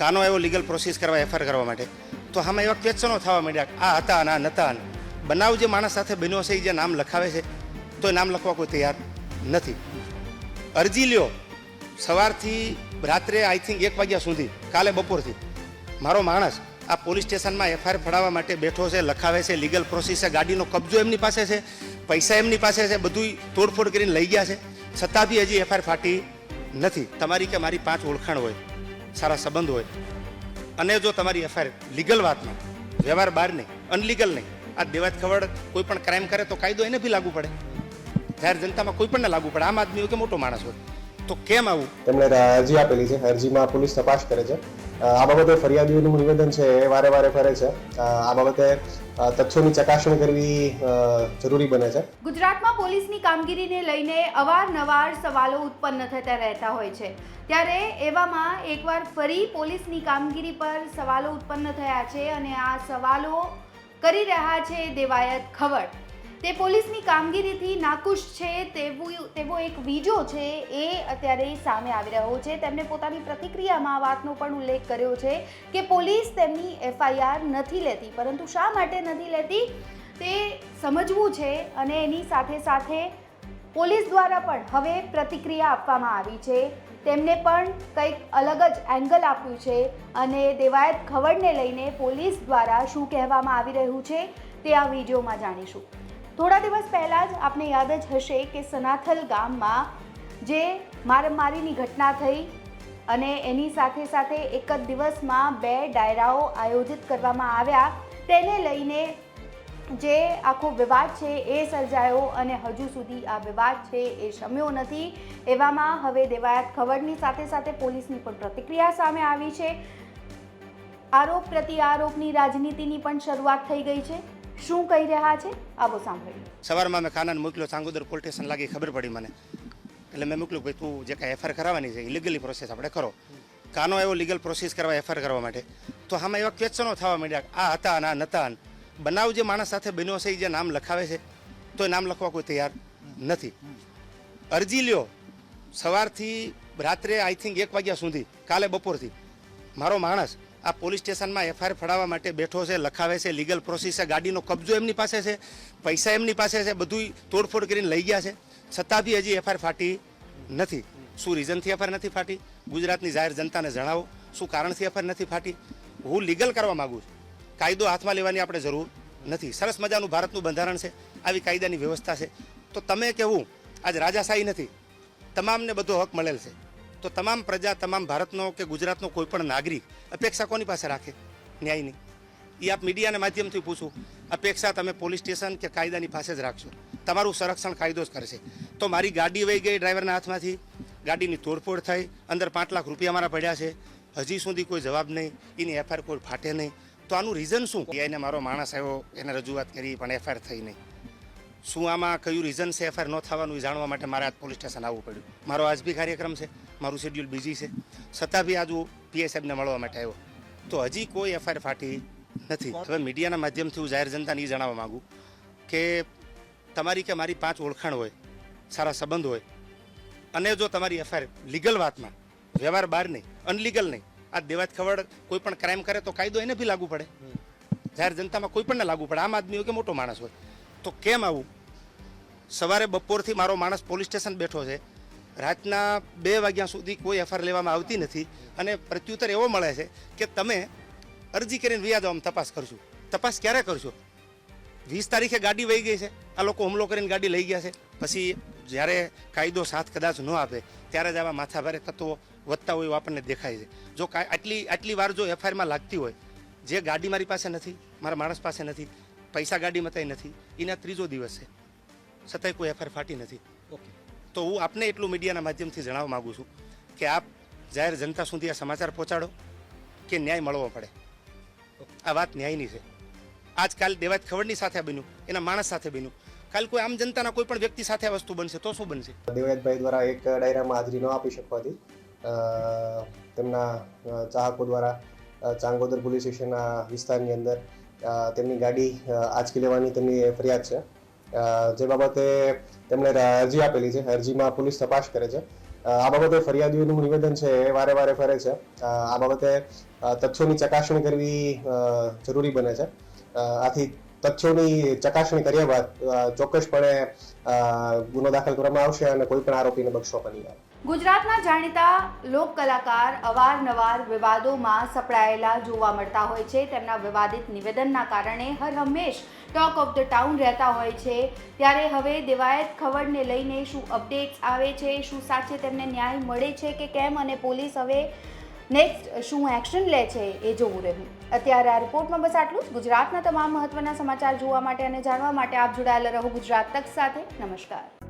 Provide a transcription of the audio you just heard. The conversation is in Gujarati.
કાનો એવો લીગલ પ્રોસેસ કરવા એફઆઈઆર કરવા માટે. તો આમાં એવા ક્વેશ્ચનો થવા માંડ્યા આ હતા અને આ નતા બનાવ જે માણસ સાથે બન્યો છે એ જે નામ લખાવે છે, તો એ નામ લખવા કોઈ તૈયાર નથી. અરજી લ્યો. સવારથી રાત્રે આઈ થિંક એક વાગ્યા સુધી, કાલે બપોરથી. મારો માણસ આ પોલીસ સ્ટેશનમાં એફઆઈઆર ફડાવવા માટે બેઠો છે, લખાવે છે લીગલ પ્રોસેસ છે, ગાડીનો કબજો એમની પાસે છે, પૈસા એમની પાસે છે બધું તોડફોડ કરીને લઈ ગયા છે. છતાં બી હજી એફઆઈઆર ફાટી નથી. તમારી કે મારી પાંચ ઓળખાણ હોય. સારા સંબંધ હોય. અને જો તમારી એફઆઈઆર લીગલ વાતમાં વ્યવહાર બહાર નહીં અનલીગલ નહીં, આ દેવાત ખવડ કોઈ પણ ક્રાઇમ કરે તો કાયદો એને બી લાગુ પડે. જાહેર જનતામાં કોઈ પણ લાગુ પડે. આમ આદમી હોય કે મોટો માણસ હોય. તો કેમ આવું? તેમણે અરજી આપેલી છે. અરજીમાં પોલીસ તપાસ કરે છે. આ બાબતે ફરિયાદીઓનું નિવેદન છે એ વારે વારે ફરે છે. આ બાબતે તથ્યોની ચકાસણી કરવી જરૂરી બને છે. ગુજરાતમાં પોલીસની કામગીરીને લઈને અવારનવાર સવાલો ઉત્પન્ન થતા રહેતા હોય છે. ત્યારે એવામાં એકવાર ફરી પોલીસની કામગીરી પર સવાલો ઉત્પન્ન થયા છે અને આ સવાલો કરી રહ્યા છે દેવાયત ખવડ તે પોલીસની કામગીરીથી નાખુશ છે. તેવું તેવો એક વીજો છે એ અત્યારે સામે આવી રહ્યો છે. તેમણે પોતાની પ્રતિક્રિયામાં આ વાતનો પણ ઉલ્લેખ કર્યો છે કે પોલીસ તેમની એફઆઈઆર નથી લેતી, પરંતુ શા માટે નથી લેતી તે સમજવું છે અને એની સાથે સાથે પોલીસ દ્વારા પણ હવે પ્રતિક્રિયા આપવામાં આવી છે. તેમને પણ કંઈક અલગ જ એંગલ આપ્યું છે અને દેવાયત ખબરને લઈને પોલીસ દ્વારા શું કહેવામાં આવી રહ્યું છે તે આ વિડીયોમાં જાણીશું. થોડા દિવસ પહેલાં જ આપને યાદ જ હશે કે સનાથલ ગામમાં જે મારમારીની ઘટના થઈ અને એની સાથે સાથે એક જ દિવસમાં બે ડાયરાઓ આયોજિત કરવામાં આવ્યા. તેને લઈને જે આખો વિવાદ છે એ સર્જાયો અને હજુ સુધી આ વિવાદ છે એ શમ્યો નથી. એવામાં હવે દેવાયત ખબરની સાથે સાથે પોલીસની પણ પ્રતિક્રિયા સામે આવી છે. આરોપ પ્રતિ આરોપની રાજનીતિની પણ શરૂઆત થઈ ગઈ છે. શું કહી રહ્યા છે? આવો સાંભળીએ. સવારમાં મેં ખાનાને મોકલ્યો, સાંગોદર પોલીસ સ્ટેશન લાગી ખબર પડી મને. એટલે મેં મોકલ્યું ભાઈ તું જે કાંઈ એફઆઈઆર કરાવવાની છે ઇલીગલી પ્રોસેસ આપણે કરો. કાનો એવો લીગલ પ્રોસેસ કરવા એફઆઈઆર કરવા માટે? તો આમાં એવા ક્વેશ્ચનો થવા માંડ્યા આ હતા અને આ નતા. બનાવ જે માણસ સાથે બન્યો છે, એ જે નામ લખાવે છે, તો એ નામ લખવા કોઈ તૈયાર નથી. અરજી લ્યો. સવારથી રાત્રે આઈ થિંક એક વાગ્યા સુધી, કાલે બપોરથી. મારો માણસ આ પોલીસ સ્ટેશનમાં એફઆઈઆર ફડાવવા માટે બેઠો છે, લખાવે છે લીગલ પ્રોસેસ છે, ગાડીનો કબજો એમની પાસે છે, પૈસા એમની પાસે છે બધું તોડફોડ કરીને લઈ ગયા છે. છતાં બી હજી એફઆઈઆર ફાટી નથી. શું રીઝનથી એફઆઈઆર નથી ફાટી? ગુજરાતની જાહેર જનતાને જણાવો. શું કારણથી એફઆઈઆર નથી ફાટી? હું લીગલ કરવા માગું છું. કાયદો હાથમાં લેવાની આપણે જરૂર નથી. સરસ મજાનું ભારતનું બંધારણ છે. આવી કાયદાની વ્યવસ્થા છે. તો તમે કહેવું આજ રાજાશાહી નથી. તમામને બધો હક મળેલ છે. તો તમામ પ્રજા, તમામ ભારતનો કે ગુજરાતનો કોઈ પણ નાગરિક અપેક્ષા કોની પાસે રાખે? ન્યાયની એ આપ મીડિયાના માધ્યમથી પૂછું, અપેક્ષા તમે પોલીસ સ્ટેશન કે કાયદાની પાસે જ રાખશો. તમારું સંરક્ષણ કાયદો જ કરશે. તો મારી ગાડી વહી ગઈ ડ્રાઈવરના હાથમાંથી. ગાડીની તોડફોડ થઈ, અંદર પાંચ લાખ રૂપિયા મારા પડ્યા છે. હજી સુધી કોઈ જવાબ નહીં, એની એફઆઈઆર કોઈ ફાટે નહીં. તો આનું રીઝન શું? એને મારો માણસ આવ્યો, એને રજૂઆત કરી, પણ એફઆઈઆર થઈ નહીં. શું આમાં કયું રીઝન છે એફઆઈઆર ન થવાનું એ જાણવા માટે મારે આજ પોલીસ સ્ટેશન આવવું પડ્યું. મારો આજ બી કાર્યક્રમ છે. મારું શેડ્યુલ બીજી છે. છતાં બી આજ હું મળવા માટે આવ્યો. તો હજી કોઈ એફઆઈઆર ફાટી નથી. હવે મીડિયાના માધ્યમથી હું જાહેર જનતાને એ જણાવવા માગું કે તમારી કે મારી પાંચ ઓળખાણ હોય, સારા સંબંધ હોય, અને જો તમારી એફઆઈઆર લીગલ વાતમાં વ્યવહાર બહાર નહીં અનલીગલ નહીં, આ દેવાત ખવડ કોઈ પણ ક્રાઇમ કરે તો કાયદો એને બી લાગુ પડે. જાહેર જનતામાં કોઈ પણને લાગુ પડે. આમ આદમી હોય કે મોટો માણસ હોય. તો કેમ આવું? સવારે બપોરથી મારો માણસ પોલીસ સ્ટેશન બેઠો છે. રાતના બે વાગ્યા સુધી કોઈ એફઆઈઆર લેવામાં આવતી નથી અને પ્રત્યુત્તર એવો મળે છે કે તમે અરજી કરીને વ્યાજ આમ તપાસ કરશો. તપાસ ક્યારે કરશો? વીસ તારીખે ગાડી વહી ગઈ છે. આ લોકો હુમલો કરીને ગાડી લઈ ગયા છે. પછી જ્યારે કાયદો સાથ કદાચ ન આપે, ત્યારે જ આવા માથાભારે તત્વો વધતા હોય એવું આપણને દેખાય છે. જો આટલી આટલી વાર જો એફઆઈઆરમાં લાગતી હોય, જે ગાડી મારી પાસે નથી, મારા માણસ પાસે નથી, પૈસા ગાડીમાં તય નથી, એના ત્રીજો દિવસ છે. છતાંય કોઈ એફઆઈઆર ફાટી નથી. ઓકે. તો હું આપને એટલું મીડિયાના માધ્યમથી જણાવવા માગું છું કે આપ જાહેર જનતા સુધી આ સમાચાર પહોંચાડો કે ન્યાય મળવો પડે. આ વાત ન્યાયની છે. આજકાલ દેવાત ખબરની સાથે બન્યું, એના માણસ સાથે બન્યું. કાલ કોઈ આમ જનતાના કોઈ પણ વ્યક્તિ સાથે આ વસ્તુ બનશે તો શું બનશે? દેવાતભાઈ દ્વારા એક ડાયરામાં હાજરી ન આપી શકવાથી તેમના ચાહકો દ્વારા ચાંગોદર પોલીસ સ્ટેશનના વિસ્તારની અંદર તેમની ગાડી આંચકી લેવાની તેમની ફરિયાદ છે. જે બાબતે તેમણે અરજી આપેલી છે. અરજીમાં પોલીસ તપાસ કરે છે. આ બાબતે ફરિયાદીઓનું નિવેદન છે એ વારે વારે ફરે છે. આ બાબતે તથ્યોની ચકાસણી કરવી જરૂરી બને છે. આથી તથ્યોની ચકાસણી કર્યા બાદ ચોક્કસપણે ગુનો દાખલ કરવામાં આવશે અને કોઈ પણ આરોપીને બક્ષો નહીં આવે ગુજરાતના જાણીતા લોક કલાકાર અવારનવાર વિવાદોમાં સપડાયેલા જોવા મળતા હોય છે. તેમના વિવાદિત નિવેદનના કારણે હર હંમેશ ટોક ઓફ ધ ટાઉન રહેતા હોય છે. ત્યારે હવે દેવાયત ખબરને લઈને શું અપડેટ્સ આવે છે, શું સાચે તેમને ન્યાય મળે છે કે કેમ અને પોલીસ હવે નેક્સ્ટ શું એક્શન લે છે એ જોવું રહ્યું. અત્યારે આ રિપોર્ટમાં બસ આટલું જ. ગુજરાતના તમામ મહત્વના સમાચાર જોવા માટે અને જાણવા માટે આપ જોડાયેલા રહો ગુજરાત તક સાથે. નમસ્કાર.